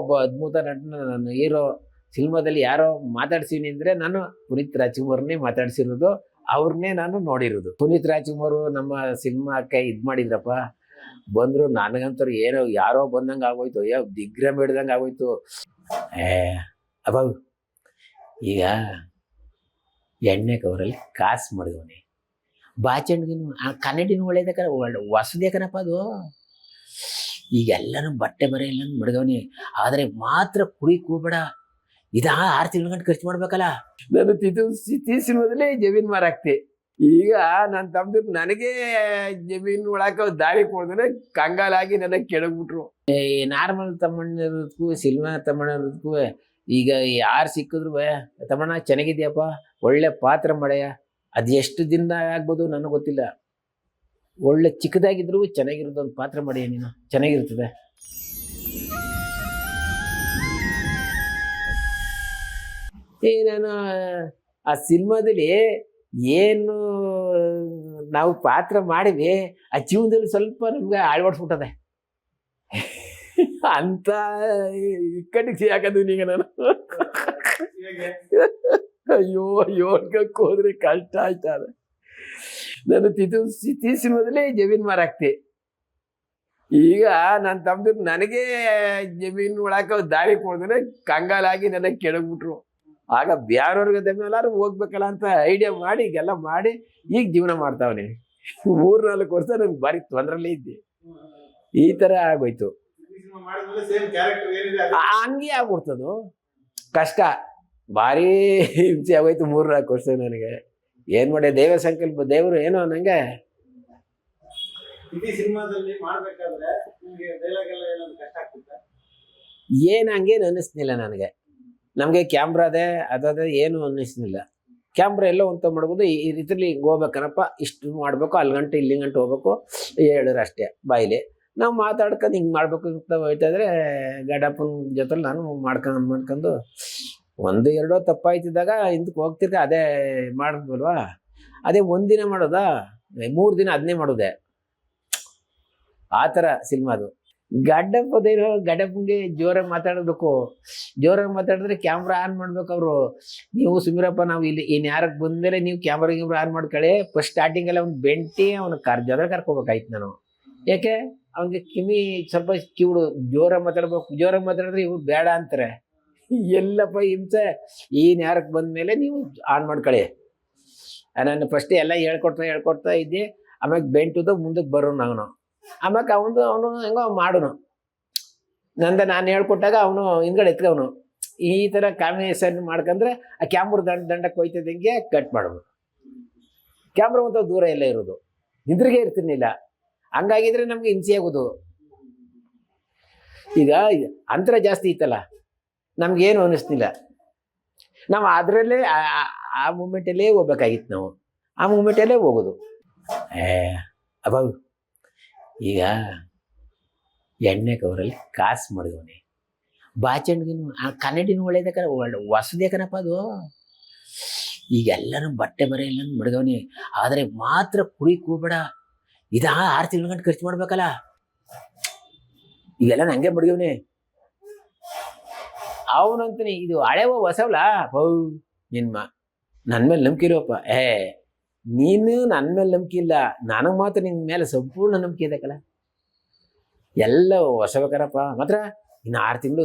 ಒಬ್ಬ ಅದ್ಭುತ ನಟನ ನಾನು ಹೀರೋ ಸಿನಿಮಾದಲ್ಲಿ ಯಾರೋ ಮಾತಾಡ್ಸೀನಿ ಅಂದರೆ ನಾನು ಪುನೀತ್ ರಾಜ್ಕುಮಾರ್ನೇ ಮಾತಾಡ್ಸಿರೋದು. ಅವ್ರನ್ನೇ ನಾನು ನೋಡಿರೋದು. ಪುನೀತ್ ರಾಜ್ಕುಮಾರ್ ನಮ್ಮ ಸಿನಿಮಾಕ್ಕೆ ಇದು ಮಾಡಿದ್ರಪ್ಪ. ಬಂದರು ನನಗಂತೂ ಏನೋ ಯಾರೋ ಬಂದಂಗೆ ಆಗೋಯ್ತು. ಅಯ್ಯೋ ದಿಗ್ರಮ್ ಹಿಡ್ದಂಗೆ ಆಗೋಯ್ತು. ಏ ಅಬ್ಬ ಈಗ ಎಣ್ಣೆ ಕವರಲ್ಲಿ ಕಾಸು ಮಾಡಿದವನೆ. ಆ ಕನ್ನಡಿನೂ ಒಳ್ಳೇದಕ್ಕ ಒಳ್ಳೆ ಹೊಸದೇಕನಪ್ಪ ಅದು. ಈಗೆಲ್ಲನೂ ಬಟ್ಟೆ ಬರೆ ಇಲ್ಲ ಮಡಗವನಿ. ಆದರೆ ಮಾತ್ರ ಕುಡಿ ಕೂಬೇಡ. ಇದಾ ಆರು ತಿಂಗಳ ಗಂಟೆ ಖರ್ಚು ಮಾಡ್ಬೇಕಲ್ಲ. ನಾನು ತಿದು ಸಿನಿಮಾದಲ್ಲಿ ಜಮೀನ್ ಮಾರಾಕ್ತಿ ಈಗ ನನ್ನ ತಮ್ಮದು ನನಗೆ ಜಮೀನ್ ಒಳಕ ದಾರಿ ಕೊಡ್ದ್ರೆ ಕಂಗಾಲಾಗಿ ನನಗೆ ಕೆಡಗ್ಬಿಟ್ರು. ಈ ನಾರ್ಮಲ್ ತಮ್ಮಣ್ಣದಕ್ಕೂ ಸಿನಿಮಾ ತಮ್ಮಣ್ಣದಕ್ಕೂ ಈಗ ಯಾರು ಸಿಕ್ಕಿದ್ರು ತಮ್ಮಣ್ಣ ಚೆನ್ನಾಗಿದ್ಯಪ್ಪ ಒಳ್ಳೆ ಪಾತ್ರ ಮಾಡಯ್ಯ ಅದು ಎಷ್ಟು ದಿನ ಆಗ್ಬೋದು ನನಗೆ ಗೊತ್ತಿಲ್ಲ. ಒಳ್ಳೆ ಚಿಕ್ಕದಾಗಿದ್ರೂ ಚೆನ್ನಾಗಿರೋದು ಒಂದು ಪಾತ್ರ ಮಾಡಿ ನೀನು. ಚೆನ್ನಾಗಿರ್ತದೆ. ಏ ನಾನು ಆ ಸಿನಿಮಾದಲ್ಲಿ ಏನು ನಾವು ಪಾತ್ರ ಮಾಡಿವಿ ಆ ಜೀವನದಲ್ಲಿ ಸ್ವಲ್ಪ ನಮ್ಗೆ ಆಳ್ವಡ್ಸ್ಬಿಟ್ಟದೆ ಅಂತ ಇಕ್ಕಟ್ಟಿಗೆ ಯಾಕಂದು ಈಗ ನಾನು. ಅಯ್ಯೋ ಯೋಗಕ್ಕೆ ಹೋದ್ರೆ ಕಷ್ಟ ಆಯ್ತದ. ನಾನು ತಿದು ತಿ ಮೊದಲೇ ಜಮೀನು ಮಾರಾಕ್ತೆ. ಈಗ ನನ್ನ ತಮ್ಮದು ನನಗೆ ಜಮೀನ್ ಒಳಕ ದಾರಿ ಕೊಡಿದ್ರೆ ಕಂಗಾಲಾಗಿ ನನಗೆ ಕೆಳಗ್ಬಿಟ್ರು ಆಗ ಬ್ಯಾರವ್ರಿಗೆ ಮೇಲಾರು ಹೋಗ್ಬೇಕಲ್ಲ ಅಂತ ಐಡಿಯಾ ಮಾಡಿ, ಈಗೆಲ್ಲ ಮಾಡಿ, ಈಗ ಜೀವನ ಮಾಡ್ತಾವನೆ. ಮೂರ್ ನಾಲ್ಕು ವರ್ಷ ನನ್ಗೆ ಭಾರಿ ತೊಂದ್ರಲ್ಲೇ ಇದ್ದೆ. ಈ ತರ ಆಗೋಯ್ತು. ಹಂಗೆ ಆಗ್ಬಿಡ್ತದು. ಕಷ್ಟ. ಭಾರಿ ಹಿಂಸೆ ಆಗೋಯ್ತು ಮೂರ್ ನಾಲ್ಕು ವರ್ಷ ನನಗೆ. ಏನ್ ಮಾಡಿ ದೇವ ಸಂಕಲ್ಪ ದೇವರು ಏನೋ ನಂಗೆ ಏನು ಹಂಗೇನು ಅನ್ನಿಸ್ನಿಲ್ಲ ನನಗೆ. ನಮಗೆ ಕ್ಯಾಮ್ರಾದೆ ಅದಾದ ಏನು ಅನ್ನಿಸ್ತಿಲ್ಲ. ಕ್ಯಾಮ್ರಾ ಎಲ್ಲ ಅಂತ ಮಾಡ್ಬೋದು. ಈ ಈ ರೀತಿಲಿ ಹಿಂಗೆ ಹೋಗ್ಬೇಕನಪ್ಪ ಇಷ್ಟು ಮಾಡಬೇಕು ಅಲ್ಲಿ ಗಂಟೆ ಇಲ್ಲಿ ಗಂಟೆ ಹೋಗ್ಬೇಕು ಹೇಳಿದ್ರೆ ಅಷ್ಟೇ ಬಾಯಿಲಿ. ನಾವು ಮಾತಾಡ್ಕೊಂಡು ಹಿಂಗೆ ಮಾಡ್ಬೇಕು ಅಂತ ಹೋಯ್ತಾ ಇದ್ರೆ ಗಡಪ್ಪನ ಜೊತೆಲಿ ನಾನು ಮಾಡ್ಕೊಂಡು ಮಾಡ್ಕೊಂಡು ಒಂದು ಎರಡೋ ತಪ್ಪಾಯ್ತಿದ್ದಾಗ ಹಿಂದಕ್ಕೆ ಹೋಗ್ತಿರ್ಗ ಅದೇ ಮಾಡಿದ್ವಲ್ವಾ? ಅದೇ ಒಂದಿನ ಮಾಡೋದಾ? ಮೂರು ದಿನ ಅದನ್ನೇ ಮಾಡೋದೆ. ಆ ಥರ ಸಿನಿಮಾದು ಗಡ್ಡಪ್ಪದೇನೋ ಗಡ್ಡಪ್ಪಂಗೆ ಜೋರಾಗಿ ಮಾತಾಡಬೇಕು. ಜೋರಾಗಿ ಮಾತಾಡಿದ್ರೆ ಕ್ಯಾಮ್ರಾ ಆನ್ ಮಾಡ್ಬೇಕು ಅವರು. ನೀವು ಸುಮೀರಪ್ಪ ನಾವು ಇಲ್ಲಿ ಇನ್ನು ಯಾರಕ್ಕೆ ಬಂದಮೇಲೆ ನೀವು ಕ್ಯಾಮ್ರಾ ಗಿಮ್ರಾ ಆನ್ ಮಾಡ್ಕೊಳ್ಳಿ ಫಸ್ಟ್ ಸ್ಟಾರ್ಟಿಂಗಲ್ಲಿ ಅವ್ನು ಬೆಂಟಿ, ಅವ್ನು ಕರ್ ಜೊತೆ ಕರ್ಕೋಬೇಕಾಯ್ತು ನಾನು. ಯಾಕೆ? ಅವನಿಗೆ ಕಿವಿ ಸ್ವಲ್ಪ ಕಿವಿಡು ಜೋರಾಗಿ ಮಾತಾಡ್ಬೇಕು, ಜೋರಾಗಿ ಮಾತಾಡಿದ್ರೆ ಇವ್ರು ಬೇಡ ಅಂತಾರೆ. ಎಲ್ಲಪ್ಪ ಹಿಂಸೆ. ಈ ನ್ಯಾರಕ್ಕೆ ಬಂದ ಮೇಲೆ ನೀವು ಆನ್ ಮಾಡ್ಕೊಳ್ಳಿ. ನಾನು ಫಸ್ಟ್ ಎಲ್ಲ ಹೇಳ್ಕೊಡ್ತಾ ಹೇಳ್ಕೊಡ್ತಾ ಇದ್ದೆ. ಆಮ್ಯಾಗ ಬೆಂಟುದು ಮುಂದಕ್ಕೆ ಬರೋನು ಅವನು ಆಮ್ಯಾಕೆ ಅವನು ಅವನು ಹೆಂಗೋ ಮಾಡೋನು. ನಂದ ನಾನು ಹೇಳ್ಕೊಟ್ಟಾಗ ಅವನು ಹಿಂದ್ಗಡೆ ಎತ್ಕವನು ಈ ಥರ ಕಾಂಬಿನೇಷನ್ ಮಾಡ್ಕಂದ್ರೆ ಆ ಕ್ಯಾಮ್ರ ದಂಡ ದಂಡಕ್ಕೆ ಹೋಯ್ತದಂಗೆ ಕಟ್ ಮಾಡೋದು ಕ್ಯಾಮ್ರ ಒಂದು ದೂರ ಎಲ್ಲ ಇರೋದು. ಹಿಂದ್ರಿಗೆ ಇರ್ತಿರ್ಲಿಲ್ಲ. ಹಂಗಾಗಿದ್ರೆ ನಮ್ಗೆ ಹಿಂಸೆ ಆಗೋದು. ಈಗ ಅಂತರ ಜಾಸ್ತಿ ಇತ್ತಲ್ಲ? ನಮ್ಗೇನು ಅನ್ನಿಸ್ತಿಲ್ಲ ನಾವು ಅದರಲ್ಲೇ ಆ ಮೂಮೆಂಟಲ್ಲೇ ಹೋಗ್ಬೇಕಾಗಿತ್ತು ನಾವು. ಆ ಮೂಮೆಂಟಲ್ಲೇ ಹೋಗೋದು. ಏ ಅಬ್ಬ ಈಗ ಎಣ್ಣೆ ಕವರಲ್ಲಿ ಕಾಸು ಮಾಡಿದವನಿ. ಬಾಚಣಿಗೆನು, ಆ ಕನ್ನಡಿನೂ ಒಳ್ಳೇದಕ್ಕ ಒಳ್ಳೆ ಹೊಸದೇಕನಪ್ಪ ಅದು. ಈಗೆಲ್ಲನೂ ಬಟ್ಟೆ ಬರೆ ಎಲ್ಲ ಮಡಗವನಿ ಆದರೆ ಮಾತ್ರ ಕುಡಿ ಕೂಬೇಡ. ಇದಾ ಆರು ತಿಂಗಳ ಗಂಟೆ ಖರ್ಚು ಮಾಡ್ಬೇಕಲ್ಲ. ಈಗೆಲ್ಲ ಹಂಗೆ ಮಡಗವನೆ ಅವನಂತಾನೆ ಇದು ಹಳೆವ ಹೊಸವಲ್ಲ ಹೌ, ನಿನ್ಮ. ನನ್ನ ಮೇಲೆ ನಂಬಿಕೆ ಇರೋಪ್ಪ. ಏ, ನೀನು ನನ್ನ ಮೇಲೆ ನಂಬಿಕೆ ಇಲ್ಲ. ನನಗೆ ಮಾತ್ರ ನಿನ್ನ ಮೇಲೆ ಸಂಪೂರ್ಣ ನಂಬಿಕೆ ಇದೆ ಇದಕ್ಕಲ್ಲ ಎಲ್ಲ ಹೊಸಬೇಕನಪ್ಪ. ಮಾತ್ರ ಇನ್ನು ಆರು ತಿಂಗಳು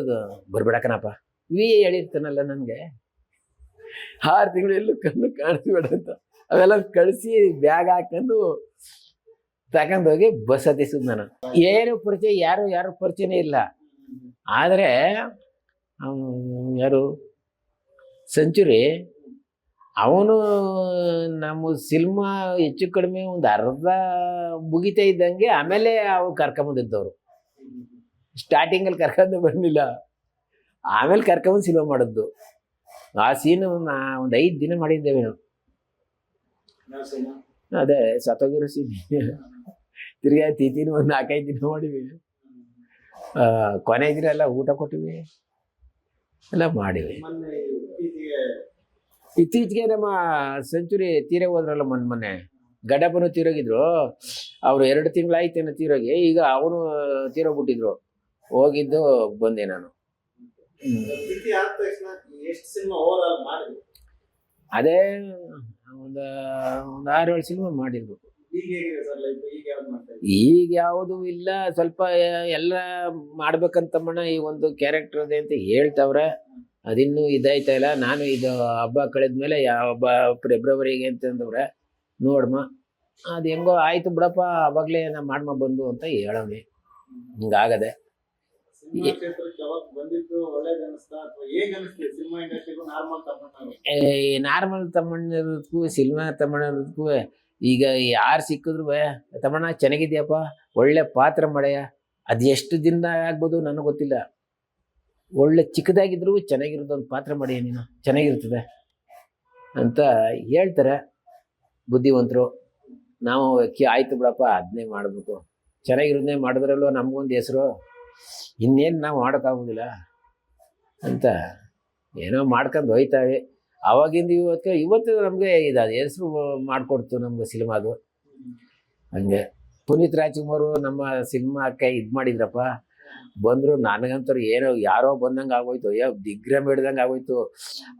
ಬರ್ಬೇಡಕನಪ್ಪ. ವಿ ಹೇಳಿರ್ತಾನಲ್ಲ ನನಗೆ. ಆರು ತಿಂಗಳು ಎಲ್ಲೂ ಕಣ್ಣು ಕಾಣಿಸ್ಬೇಡ ಅಂತ. ಅವೆಲ್ಲ ಕಳಿಸಿ ಬ್ಯಾಗ್ ಹಾಕೊಂಡು ತಗೊಂಡೋಗಿ ಬಸ್ ಹತ್ತಿಸಿದ್ ನಾನು. ಏನು ಪರಿಚಯ? ಯಾರು ಯಾರು ಪರಿಚಯನೇ ಇಲ್ಲ. ಆದರೆ ಯಾರು? ಸೆಂಚುರಿ. ಅವನು ನಮ್ಮ ಸಿನಿಮಾ ಹೆಚ್ಚು ಕಡಿಮೆ ಒಂದು ಅರ್ಧ ಮುಗಿತಾ ಇದ್ದಂಗೆ ಆಮೇಲೆ ಅವ್ರು ಕರ್ಕೊಂಬಂದಿದ್ದವರು ಸ್ಟಾರ್ಟಿಂಗಲ್ಲಿ ಕರ್ಕೊಂಡು ಬರಲಿಲ್ಲ ಆಮೇಲೆ ಕರ್ಕೊಂಬಂದು ಸಿನಿಮಾ ಮಾಡಿದ್ದು. ಆ ಸೀನು ಒಂದು ಐದು ದಿನ ಮಾಡಿದ್ದೇವೆ ನಾವು. ಅದೇ ಸತ್ತೋಗಿರೋ ಸೀನ್ ತಿರ್ಗಾ ತಿಥಿನ ಒಂದು ನಾಲ್ಕೈದು ದಿನ ಮಾಡಿವಿ ಆ, ಕೊನೆ ದಿನ ಊಟ ಕೊಟ್ಟಿವಿ. ಎಲ್ಲ ಮಾಡಿವೆ. ಇತ್ತೀಚೆಗೆ ನಮ್ಮ ಸೆಂಚುರಿ ತೀರೆ ಹೋದ್ರಲ್ಲ ಮೊನ್ನೆ ಮೊನ್ನೆ ಗಡಬನು ತೀರೋಗಿದ್ರು. ಅವರು ಎರಡು ತಿಂಗಳಾಯ್ತೇನೋ ತೀರೋಗಿ. ಈಗ ಅವನು ತೀರೋಗ್ಬಿಟ್ಟಿದ್ರು ಹೋಗಿದ್ದು ಬಂದೆ ನಾನು. ಅದೇ ಒಂದು ಒಂದು ಆರು ಏಳು ಸಿನಿಮಾ ಮಾಡಿರ್ಬೇಕು ಈಗ ಯಾವ್ದು ಇಲ್ಲ. ಸ್ವಲ್ಪ ಎಲ್ಲ ಮಾಡ್ಬೇಕಂತಮ್ಮಣ್ಣ ಈ ಒಂದು ಕ್ಯಾರೆಕ್ಟರ್ ಅದೇ ಅಂತ ಹೇಳ್ತವ್ರೆ. ಅದಿನ್ನೂ ಇದಾಯ್ತಾ ಇಲ್ಲ. ನಾನು ಇದು ಹಬ್ಬ ಕಳೆದ್ಮೇಲೆ ಯಾವ ಹಬ್ಬ ಫೆಬ್ರವರಿಗೆ ಅಂತಂದವ್ರೆ ನೋಡಮ್ಮ ಅದು ಹೆಂಗೋ ಆಯ್ತು ಬಿಡಪ್ಪ ಅವಾಗಲೇ ನಾ ಮಾಡಮ್ಮ ಬಂದು ಅಂತ ಹೇಳವ್ನಿ. ಹಿಂಗಾಗದೆ ನಾರ್ಮಲ್ ತಮ್ಮಣ್ಣ ಈ ನಾರ್ಮಲ್ ತಮ್ಮಣ್ಣದಕ್ಕೂ ಸಿನಿಮಾ ತಮ್ಮಣ್ಣದಕ್ಕೂ ಈಗ ಯಾರು ಸಿಕ್ಕಿದ್ರು ತಮ್ಮಣ್ಣ ಚೆನ್ನಾಗಿದ್ಯಪ್ಪ, ಒಳ್ಳೆ ಪಾತ್ರ ಮಾಡಯ್ಯ ಅದು ಎಷ್ಟು ದಿನ ಆಗ್ಬೋದು ನನಗೆ ಗೊತ್ತಿಲ್ಲ. ಒಳ್ಳೆ ಚಿಕ್ಕದಾಗಿದ್ರು ಚೆನ್ನಾಗಿರೋದು ಒಂದು ಪಾತ್ರ ಮಾಡಿ ನೀನು, ಚೆನ್ನಾಗಿರ್ತದೆ ಅಂತ ಹೇಳ್ತಾರೆ ಬುದ್ಧಿವಂತರು. ನಾವು ಕಿ ಆಯ್ತು ಬಿಡಪ್ಪ ಅದನ್ನೇ ಮಾಡಬೇಕು. ಚೆನ್ನಾಗಿರೋದನ್ನೇ ಮಾಡಿದ್ರಲ್ವ ನಮಗೊಂದು ಹೆಸರು? ಇನ್ನೇನು ನಾವು ಮಾಡೋಕ್ಕಾಗೋದಿಲ್ಲ ಅಂತ ಏನೋ ಮಾಡ್ಕೊಂಡು ಹೋಯ್ತಾವೆ. ಅವಾಗಿಂದ ಇವತ್ತು ಇವತ್ತು ನಮಗೆ ಇದು ಹೆಸರು ಮಾಡಿಕೊಡ್ತು ನಮ್ಗೆ ಸಿನಿಮಾದು. ಹಂಗೆ. ಪುನೀತ್ ರಾಜ್ಕುಮಾರು ನಮ್ಮ ಸಿನಿಮಾಕ್ಕೆ ಇದು ಮಾಡಿದ್ರಪ್ಪ. ಬಂದರು ನನಗಂತೂ ಏನೋ ಯಾರೋ ಬಂದಂಗೆ ಆಗೋಯ್ತು. ಅಯ್ಯೋ ದಿಗ್ರಮ್ ಹಿಡ್ದಂಗೆ ಆಗೋಯ್ತು.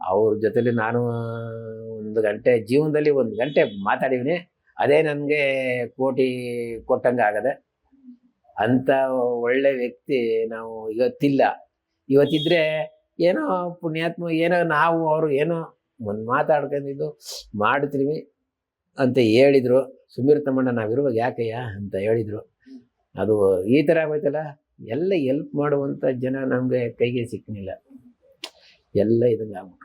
ಅವ್ರ ಜೊತೆಲಿ ನಾನು ಒಂದು ಗಂಟೆ, ಜೀವನದಲ್ಲಿ ಒಂದು ಗಂಟೆ ಮಾತಾಡಿವಿನಿ. ಅದೇ ನನಗೆ ಕೋಟಿ ಕೊಟ್ಟಂಗೆ ಆಗದೆ. ಅಂಥ ಒಳ್ಳೆ ವ್ಯಕ್ತಿ ನಾವು ಇವತ್ತಿಲ್ಲ. ಇವತ್ತಿದ್ರೆ ಏನೋ ಪುಣ್ಯಾತ್ಮ, ಏನೋ ನಾವು ಅವರು ಏನೋ ಒಂದು ಮಾತಾಡ್ಕೊಂಡಿದ್ದು ಮಾಡ್ತೀವಿ ಅಂತ ಹೇಳಿದರು. ಸುಮೀರ್ ತಮ್ಮಣ್ಣ ನಾವಿರುವಾಗ ಯಾಕಯ್ಯ ಅಂತ ಹೇಳಿದರು. ಅದು ಈ ಥರ ಆಗೋಯ್ತಲ್ಲ ಎಲ್ಲ ಎಲ್ಪ್ ಮಾಡುವಂಥ ಜನ ನಮಗೆ ಕೈಗೆ ಸಿಕ್ಕಲಿಲ್ಲ ಎಲ್ಲ ಇದಂಗೆ ಆಗ್ಬಿಟ್ರು.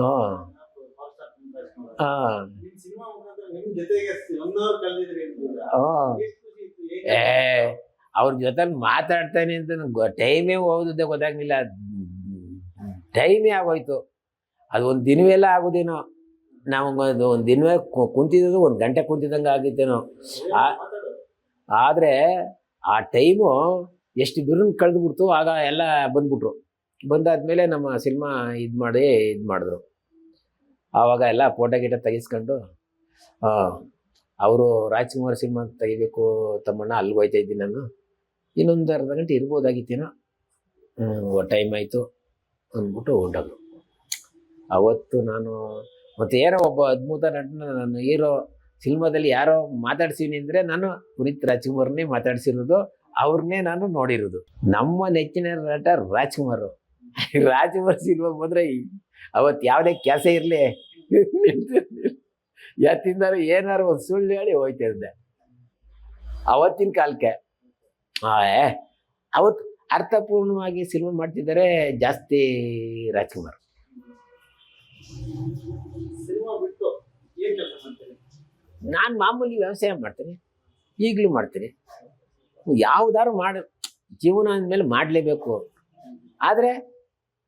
ಹಾಂ. ಹಾಂ. ಏ ಅವ್ರ ಜೊತೆ ಮಾತಾಡ್ತಾನೆ ಅಂತ ಟೈಮೇ ಹೋಗುದೇ ಗೊತ್ತಾಗ್ಲಿಲ್ಲ. ಟೈಮೇ ಆಗೋಯ್ತು. ಅದು ಒಂದು ದಿನವೆಲ್ಲ ಆಗೋದೇನೋ, ನಾವು ಒಂದು ಒಂದು ದಿನವೇ ಕುಂತಿದ್ದು ಒಂದು ಗಂಟೆ ಕುಂತಿದ್ದಂಗೆ ಆಗಿತ್ತೇನೋ. ಆದರೆ ಆ ಟೈಮು ಎಷ್ಟು ಬಿರುನ್ ಕಳೆದ್ಬಿಡ್ತು, ಆಗ ಎಲ್ಲ ಬಂದ್ಬಿಟ್ರು. ಬಂದಾದ್ಮೇಲೆ ನಮ್ಮ ಸಿನಿಮಾ ಇದು ಮಾಡಿ ಇದು ಮಾಡಿದ್ರು. ಆವಾಗ ಎಲ್ಲ ಫೋಟೋ ಗಿಟ ತೆಗೆಸ್ಕೊಂಡು ಅವರು ರಾಜ್ಕುಮಾರ್ ಸಿನಿಮಾ ತೆಗಿಬೇಕು, ತಮ್ಮಣ್ಣ ಅಲ್ಲಿಗೆ ಹೋಯ್ತಾ ಇದ್ದೀನಿ ನಾನು. ಇನ್ನೊಂದು ಅರ್ಧ ಗಂಟೆ ಇರ್ಬೋದಾಗಿತ್ತೇನೋ. ಟೈಮ್ ಆಯಿತು. ಅಂದ್ಬಿಟ್ಟು ಹೊಂಟೋದು ಅವತ್ತು ನಾನು ಮತ್ತೆ ಏನೋ ಒಬ್ಬ ಅದ್ಭುತ ನಟನ ನಾನು ಹೀರೋ ಸಿನಿಮಾದಲ್ಲಿ ಯಾರೋ ಮಾತಾಡ್ಸೀನಿ ಅಂದರೆ ನಾನು ಪುನೀತ್ ರಾಜ್ಕುಮಾರ್ನೇ ಮಾತಾಡ್ಸಿರೋದು ಅವ್ರನ್ನೇ ನಾನು ನೋಡಿರೋದು. ನಮ್ಮ ನೆಚ್ಚಿನ ನಟ ರಾಜ್ಕುಮಾರ್. ರಾಜ್ಕುಮಾರ್ ಸಿನಿಮಾ ಬಂದರೆ ಅವತ್ತು ಯಾವುದೇ ಕೆಲಸ ಇರಲಿ. ಯಾತಿಂದಾರು ಏನಾರು ಒಂದು ಸುಳ್ಳು ಹೇಳಿ ಹೋಯ್ತಿದ್ದೆ. ಅವತ್ತಿನ ಕಾಲಕ್ಕೆ. ಆ, ಅವತ್ತು ಅರ್ಥಪೂರ್ಣವಾಗಿ ಸಿನಿಮಾ ಮಾಡ್ತಿದ್ದಾರೆ ಜಾಸ್ತಿ ರಾಜ್ಕುಮಾರ್. ನಾನು ಮಾಮೂಲಿ ವ್ಯವಸಾಯ ಮಾಡ್ತೀನಿ ಈಗಲೂ ಮಾಡ್ತೀನಿ. ಯಾವುದಾದ್ರು ಮಾಡ ಜೀವನ ಅಂದಮೇಲೆ ಮಾಡಲೇಬೇಕು. ಆದರೆ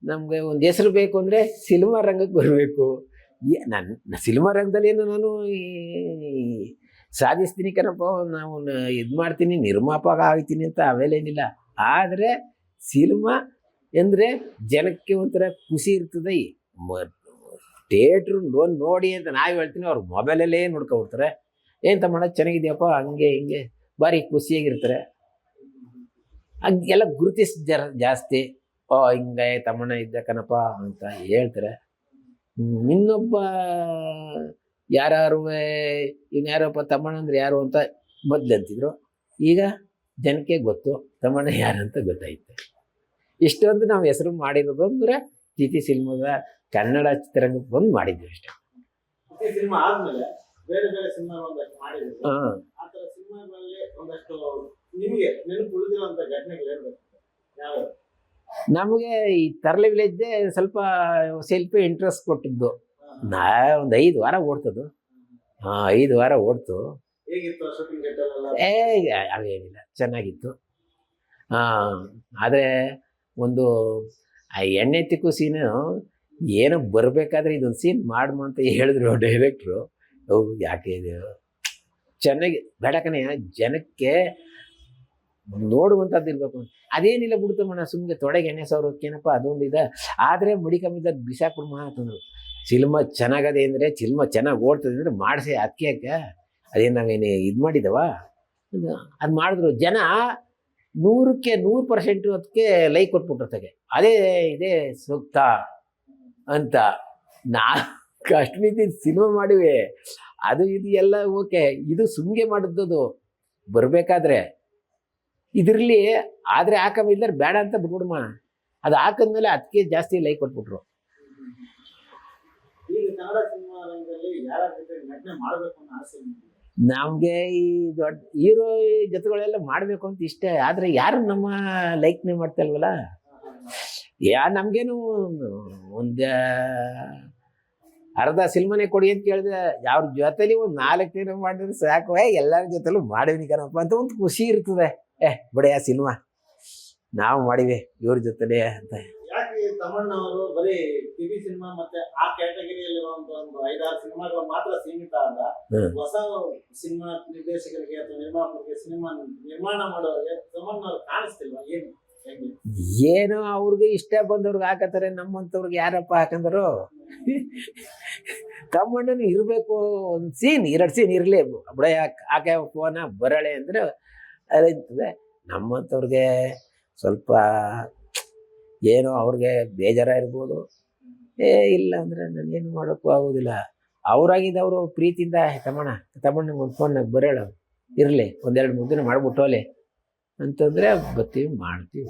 ನಮಗೆ ಒಂದು ಹೆಸರು ಬೇಕು ಅಂದರೆ ಸಿನಿಮಾ ರಂಗಕ್ಕೆ ಬರಬೇಕು. ನನ್ನ ಸಿನಿಮಾ ರಂಗದಲ್ಲಿ ಏನು ನಾನು ಸಾಧಿಸ್ತೀನಿ ಕಣಪ್ಪ ನಾವು ಇದು ಮಾಡ್ತೀನಿ ನಿರ್ಮಾಪಕ ಆಗ್ತೀನಿ ಅಂತ ಅವೆಲ್ಲ ಏನಿಲ್ಲ. ಆದರೆ ಸಿನಿಮಾ ಅಂದರೆ ಜನಕ್ಕೆ ಒಂಥರ ಖುಷಿ ಇರ್ತದೆ. ಥಿಯೇಟ್ರ್ ಲೋನ್ ನೋಡಿ ಅಂತ ನಾವು ಹೇಳ್ತೀನಿ, ಅವ್ರು ಮೊಬೈಲಲ್ಲೇ ನೋಡ್ಕೊಬಿಡ್ತಾರೆ ಏನು ತಮ್ಮ ಚೆನ್ನಾಗಿದೆಯಪ್ಪ, ಹಂಗೆ, ಹಿಂಗೆ, ಭಾರಿ ಖುಷಿಯಾಗಿರ್ತಾರೆ. ಹಂಗೆಲ್ಲ ಗುರುತಿಸ್ ಜರ ಜಾಸ್ತಿ. ಓ, ಹಿಂಗೆ ತಮ್ಮಣ್ಣ ಇದ್ದ ಕಣಪ್ಪ ಅಂತ ಹೇಳ್ತಾರೆ. ಇನ್ನೊಬ್ಬ ಯಾರು ಇನ್ಯಾರಪ್ಪ ತಮ್ಮಣ್ಣ ಅಂದ್ರೆ ಯಾರು ಅಂತ ಮೊದ್ಲು ಅಂತಿದ್ರು. ಈಗ ಜನಕ್ಕೆ ಗೊತ್ತು ತಮ್ಮಣ್ಣ ಯಾರು ಅಂತ ಗೊತ್ತಾಯ್ತು. ಇಷ್ಟೊಂದು ನಾವು ಹೆಸರು ಮಾಡಿರೋದು ಅಂದರೆ ತಿಥಿ ಸಿನಿಮಾದ ಕನ್ನಡ ಚಿತ್ರರಂಗಕ್ಕೆ ಬಂದು ಮಾಡಿದ್ವಿ ಅಷ್ಟೇ. ನಿಮಗೆ ಈ ತರಲೆ ವಿಲೇಜ್ದೇ ಸ್ವಲ್ಪ ಸ್ವಲ್ಪ ಇಂಟ್ರೆಸ್ಟ್ ಕೊಟ್ಟಿದ್ದು. ನಾ ಒಂದು ಐದು ವಾರ ಓಡ್ತದ್ದು. ಹಾಂ ಐದು ವಾರ ಓಡ್ತು. ಏ ಅದೇನಿಲ್ಲ ಚೆನ್ನಾಗಿತ್ತು. ಆದರೆ ಒಂದು, ಆ ಎಣ್ಣೆ ತಿಕ್ಕು ಸೀನು ಏನೋ ಬರಬೇಕಾದ್ರೆ ಇದೊಂದು ಸೀನ್ ಮಾಡ್ಮ ಅಂತ ಹೇಳಿದ್ರು ಡೈರೆಕ್ಟ್ರು ಓ, ಯಾಕೆ ಇದು? ಚೆನ್ನಾಗಿ, ಬೇಡ ಕಣೆ, ಜನಕ್ಕೆ ನೋಡುವಂಥದ್ದು ಇರಬೇಕು ಅದೇನಿಲ್ಲ ಬಿಡ್ತಮ್ಮಣ್ಣ ಸುಮ್ಮನೆ ತೊಡೆಗೆ ಎಣ್ಣೆ ಸಾವಿರಕ್ಕೇನಪ್ಪ ಅದೊಂದು ಇದೆ. ಆದರೆ ಮುಡಿಕಮ್ಮಿದ್ದ ಬಿಸಾಕ್ಬಿಡ್ಮ ಅಂತಂದ್ರು ಸಿಲ್ಮ ಚೆನ್ನಾಗದೆ ಅಂದರೆ, ಸಿನಿಮಾ ಚೆನ್ನಾಗಿ ಓಡ್ತದೆ ಅಂದರೆ ಮಾಡಿಸಿ ಅದಕ್ಕೆ ಅದೇನು ನಾವೇನು ಇದು ಮಾಡಿದವ? ಅದು ಮಾಡಿದ್ರು. ಜನ ನೂರಕ್ಕೆ ನೂರು ಪರ್ಸೆಂಟ್ ಅದಕ್ಕೆ ಲೈಕ್ ಕೊಟ್ಬಿಟ್ಟಿರ್ತಾಗೆ ಅದೇ ಇದೇ ಸೂಕ್ತ ಅಂತ. ನಾ ಕಶ್ಮೀರಿ ಸಿನಿಮಾ ಮಾಡಿವೆ. ಅದು ಇದು ಎಲ್ಲ ಓಕೆ ಇದು ಸುಮ್ಗೆ ಮಾಡಿದ್ದದು. ಬರಬೇಕಾದ್ರೆ. ಇದರಲ್ಲಿ ಆದರೆ ಹಾಕಮಿಲ್ಲದ್ರೆ ಬೇಡ ಅಂತ ಬಿಟ್ಬಿಡಮ್ಮ. ಅದು ಹಾಕಿದ್ಮೇಲೆ ಅದಕ್ಕೆ ಜಾಸ್ತಿ ಲೈಕ್ ಕೊಟ್ಬಿಟ್ರು. ಈಗ ಕನ್ನಡ ಸಿನಿಮಾ ರಂಗದಲ್ಲಿ ಯಾರ ಜೊತೆ ನಟನೆ ಮಾಡಬೇಕು ಅನ್ನೋ ಆಸೆ ನಿಮ್ಗೆ? ಈ ದೊಡ್ಡ ಹೀರೋ ಜೊತೆಗಳೆಲ್ಲ ಮಾಡಬೇಕು ಅಂತ ಇಷ್ಟ. ಆದರೆ ಯಾರು ನಮ್ಮ ಲೈಕ್ನೇ ಮಾಡ್ತಾ ಇಲ್ವಲ್ಲ ಯಾ, ನಮಗೇನು ಒಂದು ಅರ್ಧ ಸಿನಿಮಾನೇ ಕೊಡಿ ಅಂತ ಕೇಳಿದೆ. ಅವ್ರ ಜೊತೆಲಿ ಒಂದು ನಾಲ್ಕು ದಿನ ಮಾಡಿದ್ರೆ ಸಾಕು. ಎಲ್ಲರ ಜೊತೆಲೂ ಮಾಡಿವಿ ಕಣಪ್ಪ ಅಂತ ಒಂದು ಖುಷಿ ಇರ್ತದೆ. ಏ ಬಿಡೆಯ ಸಿನಿಮಾ. ನಾವು ಮಾಡಿವಿ ಇವ್ರ ಜೊತೆಲೇ ಅಂತ. ಈ ತಮಣ್ಣ ಅವರು ಬರೀ ಟಿವಿ ಸಿನಿಮಾ ಮತ್ತೆ ಆ ಕ್ಯಾಟಗರಿಯಲ್ಲಿರುವಂತ ಒಂದು ಐದಾರು ಸಿನಿಮಾಗಳು ಮಾತ್ರ ಸೀಮಿತ ಅಲ್ಲ. ಹೊಸ ಸಿನಿಮಾ ನಿರ್ದೇಶಕರಿಗೆ ಅಥವಾ ನಿರ್ಮಾಪಕರಿಗೆ ಸಿನಿಮಾ ನಿರ್ಮಾಣ ಮಾಡೋರಿಗೆ ತಮಣ್ಣ ಅವ್ರು ಕಾಣಿಸ್ತಿಲ್ವಾ? ಏನು? ಏನೋ ಅವ್ರಿಗೆ ಇಷ್ಟ ಬಂದವ್ರಿಗೆ ಹಾಕತ್ತಾರೆ ನಮ್ಮಂಥವ್ರಿಗೆ ಯಾರಪ್ಪ ಹಾಕಂದ್ರು? ತಮ್ಮಣ್ಣನು ಇರಬೇಕು ಒಂದು ಸೀನ್ ಎರಡು ಸೀನ್ ಇರಲಿ. ಬುಡಯ ಆಕೆ ಫೋನ ಬರಳೆ ಅಂದರೆ ಅದೇ ನಮ್ಮಂಥವ್ರಿಗೆ ಸ್ವಲ್ಪ ಏನೋ ಅವ್ರಿಗೆ ಬೇಜಾರ ಇರ್ಬೋದು ಏ ಇಲ್ಲ ಅಂದರೆ ನಾನು ಏನು ಮಾಡೋಕ್ಕೂ ಆಗೋದಿಲ್ಲ. ಅವರಾಗಿದ್ದವರು ಪ್ರೀತಿಯಿಂದ "ಏ, ತಮ್ಮಣ್ಣ ಒಂದು ಒಂದು ಫೋನ್ನಾಗ ಬರೇಳ ಇರಲಿ ಒಂದೆರಡು ಮೂರು ದಿನ ಮಾಡಿಬಿಟ್ಟೋಲೆ ಅಂತಂದರೆ ಬರ್ತೀವಿ ಮಾಡ್ತೀವಿ.